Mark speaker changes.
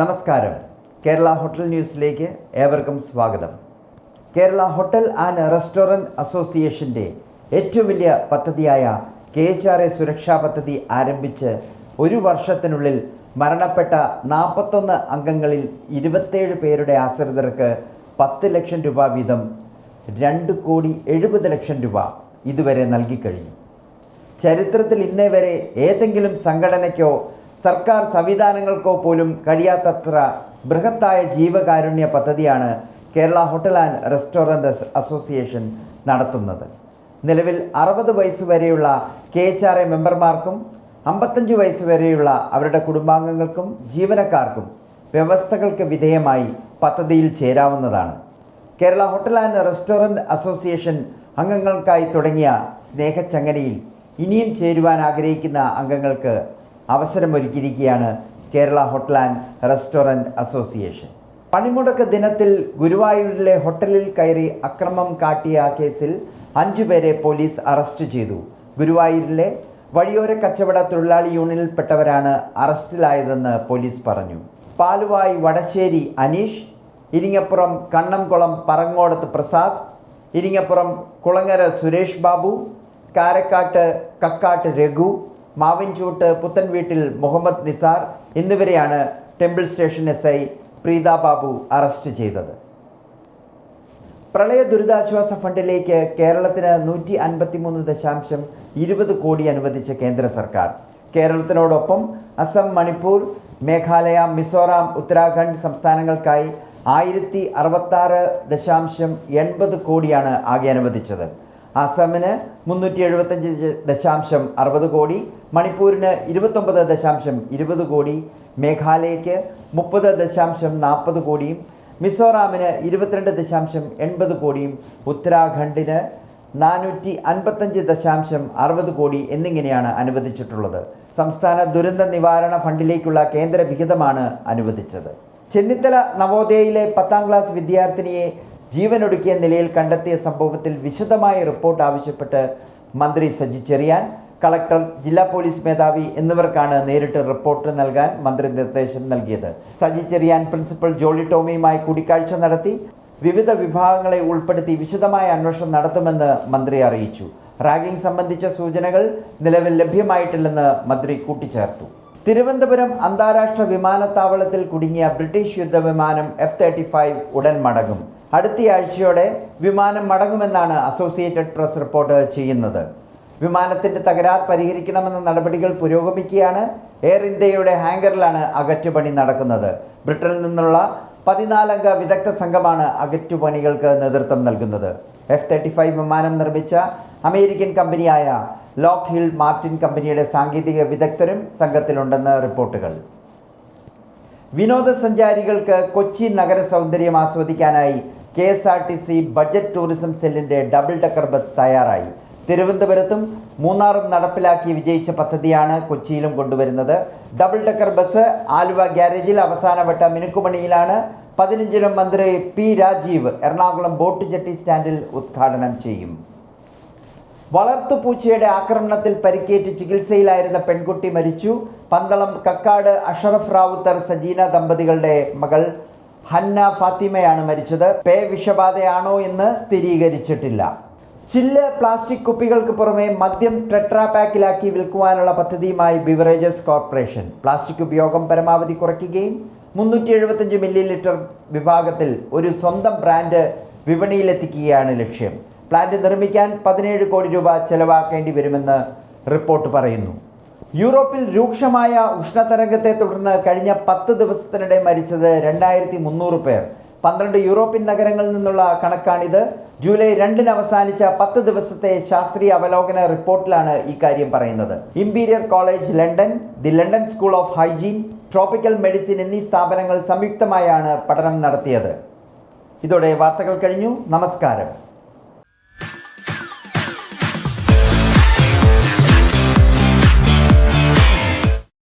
Speaker 1: നമസ്കാരം. കേരള ഹോട്ടൽ ന്യൂസിലേക്ക് ഏവർക്കും സ്വാഗതം. കേരള ഹോട്ടൽ ആൻഡ് റെസ്റ്റോറന്റ് അസോസിയേഷന്റെ ഏറ്റവും വലിയ പദ്ധതിയായ കെ എച്ച് ആർ എ സുരക്ഷാ പദ്ധതി ആരംഭിച്ച് ഒരു വർഷത്തിനുള്ളിൽ മരണപ്പെട്ട നാൽപ്പത്തൊന്ന് അംഗങ്ങളിൽ ഇരുപത്തേഴ് പേരുടെ ആശ്രിതർക്ക് പത്ത് ലക്ഷം രൂപ വീതം രണ്ട് കോടി എഴുപത് ലക്ഷം രൂപ ഇതുവരെ നൽകിക്കഴിഞ്ഞു. ചരിത്രത്തിൽ ഇന്നേ വരെ ഏതെങ്കിലും സംഘടനയ്ക്കോ സർക്കാർ സംവിധാനങ്ങൾക്കോ പോലും കഴിയാത്തത്ര ബൃഹത്തായ ജീവകാരുണ്യ പദ്ധതിയാണ് Kerala hotel and restaurant association നടത്തുന്നത്. നിലവിൽ അറുപത് വയസ്സ് വരെയുള്ള കെ എച്ച് ആർ എ മെമ്പർമാർക്കും അമ്പത്തഞ്ച് വയസ്സ് വരെയുള്ള അവരുടെ കുടുംബാംഗങ്ങൾക്കും ജീവനക്കാർക്കും വ്യവസ്ഥകൾക്ക് വിധേയമായി പദ്ധതിയിൽ ചേരാവുന്നതാണ്. Kerala hotel and restaurant association അംഗങ്ങൾക്കായി തുടങ്ങിയ സ്നേഹച്ചങ്ങനയിൽ ഇനിയും ചേരുവാൻ ആഗ്രഹിക്കുന്ന അംഗങ്ങൾക്ക് അവസരമൊരുക്കിയിരിക്കുകയാണ് Kerala hotel and restaurant association. പണിമുടക്ക് ദിനത്തിൽ ഗുരുവായൂരിലെ ഹോട്ടലിൽ കയറി അക്രമം കാട്ടിയ കേസിൽ അഞ്ചുപേരെ പോലീസ് അറസ്റ്റ് ചെയ്തു. ഗുരുവായൂരിലെ വഴിയോര കച്ചവട തൊഴിലാളി യൂണിയനിൽപ്പെട്ടവരാണ് അറസ്റ്റിലായതെന്ന് പോലീസ് പറഞ്ഞു. പാലുവായി വടശ്ശേരി അനീഷ് ഇരിങ്ങപ്പുറം കണ്ണംകുളം പറങ്ങോടത്ത് പ്രസാദ് ഇരിങ്ങപ്പുറം കുളങ്ങര സുരേഷ് ബാബു കാരക്കാട്ട് കക്കാട്ട് രഘു മാവിൻചൂട്ട് പുത്തൻ വീട്ടിൽ മുഹമ്മദ് നിസാർ എന്നിവരെയാണ് temple station S I Preetha Babu arrest ചെയ്തത്. പ്രളയ ദുരിതാശ്വാസ ഫണ്ടിലേക്ക് കേരളത്തിന് നൂറ്റി അൻപത്തിമൂന്ന് ദശാംശം ഇരുപത് കോടി അനുവദിച്ച കേന്ദ്ര സർക്കാർ. കേരളത്തിനോടൊപ്പം അസം മണിപ്പൂർ മേഘാലയ മിസോറാം ഉത്തരാഖണ്ഡ് സംസ്ഥാനങ്ങൾക്കായി ആയിരത്തി അറുപത്താറ് ദശാംശം എൺപത് കോടിയാണ് ആകെ അനുവദിച്ചത്. അസമിന് മുന്നൂറ്റി എഴുപത്തഞ്ച് ദശാംശം അറുപത് കോടി മണിപ്പൂരിന് ഇരുപത്തൊമ്പത് ദശാംശം ഇരുപത് കോടി മേഘാലയയ്ക്ക് മുപ്പത് ദശാംശം നാൽപ്പത് കോടിയും മിസോറാമിന് ഇരുപത്തിരണ്ട് ദശാംശം എൺപത് കോടിയും ഉത്തരാഖണ്ഡിന് നാനൂറ്റി അൻപത്തഞ്ച് ദശാംശം അറുപത് കോടി എന്നിങ്ങനെയാണ് അനുവദിച്ചിട്ടുള്ളത്. സംസ്ഥാന ദുരന്ത നിവാരണ ഫണ്ടിലേക്കുള്ള കേന്ദ്ര വിഹിതമാണ് അനുവദിച്ചത്. ചെന്നിത്തല നവോദയയിലെ പത്താം ക്ലാസ് വിദ്യാർത്ഥിനിയെ ജീവനൊടുക്കിയ നിലയിൽ കണ്ടെത്തിയ സംഭവത്തിൽ വിശദമായ റിപ്പോർട്ട് ആവശ്യപ്പെട്ട് മന്ത്രി സജി ചെറിയാൻ കളക്ടർ ജില്ലാ പോലീസ് മേധാവി എന്നിവർക്കാണ് നേരിട്ട് റിപ്പോർട്ട് നൽകാൻ മന്ത്രി നിർദ്ദേശം നൽകിയത്. സജി ചെറിയാൻ പ്രിൻസിപ്പൽ ജോളി ടോമിയുമായി കൂടിക്കാഴ്ച നടത്തി വിവിധ വിഭാഗങ്ങളെ ഉൾപ്പെടുത്തി വിശദമായ അന്വേഷണം നടത്തുമെന്ന് മന്ത്രി അറിയിച്ചു. റാഗിംഗ് സംബന്ധിച്ച സൂചനകൾ നിലവിൽ ലഭ്യമായിട്ടില്ലെന്ന് മന്ത്രി കൂട്ടിച്ചേർത്തു. തിരുവനന്തപുരം അന്താരാഷ്ട്ര വിമാനത്താവളത്തിൽ കുടുങ്ങിയ ബ്രിട്ടീഷ് യുദ്ധവിമാനം എഫ് തേർട്ടി ഫൈവ് ഉടൻ മടങ്ങും. അടുത്തയാഴ്ചയോടെ വിമാനം മടങ്ങുമെന്നാണ് അസോസിയേറ്റഡ് പ്രസ് റിപ്പോർട്ട് ചെയ്യുന്നത്. വിമാനത്തിന്റെ തകരാർ പരിഹരിക്കണമെന്ന നടപടികൾ പുരോഗമിക്കുകയാണ്. എയർ ഇന്ത്യയുടെ ഹാങ്കറിലാണ് അകറ്റുപണി നടക്കുന്നത്. ബ്രിട്ടനിൽ നിന്നുള്ള പതിനാലംഗ വിദഗ്ധ സംഘമാണ് അകറ്റുപണികൾക്ക് നേതൃത്വം നൽകുന്നത്. എഫ് തേർട്ടി ഫൈവ് വിമാനം നിർമ്മിച്ച അമേരിക്കൻ കമ്പനിയായ ലോക്ക് ഹിൽ മാർട്ടിൻ കമ്പനിയുടെ സാങ്കേതിക വിദഗ്ധരും സംഘത്തിലുണ്ടെന്ന് റിപ്പോർട്ടുകൾ. വിനോദസഞ്ചാരികൾക്ക് കൊച്ചി നഗര സൗന്ദര്യം ആസ്വദിക്കാനായി K S R T C budget tourism സെല്ലിന്റെ ഡബിൾ ഡക്കർ ബസ് തയ്യാറായി. തിരുവനന്തപുരത്തും മൂന്നാറും നടപ്പിലാക്കി വിജയിച്ച പദ്ധതിയാണ് കൊച്ചിയിലും കൊണ്ടുവരുന്നത്. ഡബിൾ ഡെക്കർ ബസ് ആലുവ ഗ്യാരേജിൽ അവസാനവട്ട മിനുക്കുമണിയിലാണ് പതിനഞ്ചിനും മന്ത്രി P Rajeev Ernakulam boat jetty സ്റ്റാൻഡിൽ ഉദ്ഘാടനം ചെയ്യും. വളർത്തുപൂച്ചയുടെ ആക്രമണത്തിൽ പരിക്കേറ്റ് ചികിത്സയിലായിരുന്ന പെൺകുട്ടി മരിച്ചു. പന്തളം കക്കാട് അഷറഫ് റാവുത്തർ സജീന ദമ്പതികളുടെ മകൾ ഹന്ന ഫാത്തിമയാണ് മരിച്ചത്. പേ വിഷബാധയാണോ എന്ന് സ്ഥിരീകരിച്ചിട്ടില്ല. ചില്ല് പ്ലാസ്റ്റിക് കുപ്പികൾക്ക് പുറമെ മദ്യം ടെട്രാ പാക്കിലാക്കി വിൽക്കുവാനുള്ള പദ്ധതിയുമായി ബിവറേജസ് കോർപ്പറേഷൻ. പ്ലാസ്റ്റിക് ഉപയോഗം പരമാവധി കുറയ്ക്കുകയും മുന്നൂറ്റി എഴുപത്തഞ്ച് മില്ലി ലിറ്റർ വിഭാഗത്തിൽ ഒരു സ്വന്തം ബ്രാൻഡ് വിപണിയിലെത്തിക്കുകയാണ് ലക്ഷ്യം. പ്ലാന്റ് നിർമ്മിക്കാൻ പതിനേഴ് കോടി രൂപ ചെലവാക്കേണ്ടി വരുമെന്ന് റിപ്പോർട്ട് പറയുന്നു. യൂറോപ്പിൽ രൂക്ഷമായ ഉഷ്ണതരംഗത്തെ തുടർന്ന് കഴിഞ്ഞ പത്ത് ദിവസത്തിനിടെ മരിച്ചത് രണ്ടായിരത്തി മുന്നൂറ് പേർ. പന്ത്രണ്ട് യൂറോപ്യൻ നഗരങ്ങളിൽ നിന്നുള്ള കണക്കാണിത്. ജൂലൈ രണ്ടിന് അവസാനിച്ച പത്ത് ദിവസത്തെ ശാസ്ത്രീയ അവലോകന റിപ്പോർട്ടിലാണ് ഇക്കാര്യം പറയുന്നത്. Imperial college London the London school of hygiene tropical medicine എന്നീ സ്ഥാപനങ്ങൾ സംയുക്തമായാണ് പഠനം നടത്തിയത്. ഇതോടെ വാർത്തകൾ കഴിഞ്ഞു. നമസ്കാരം.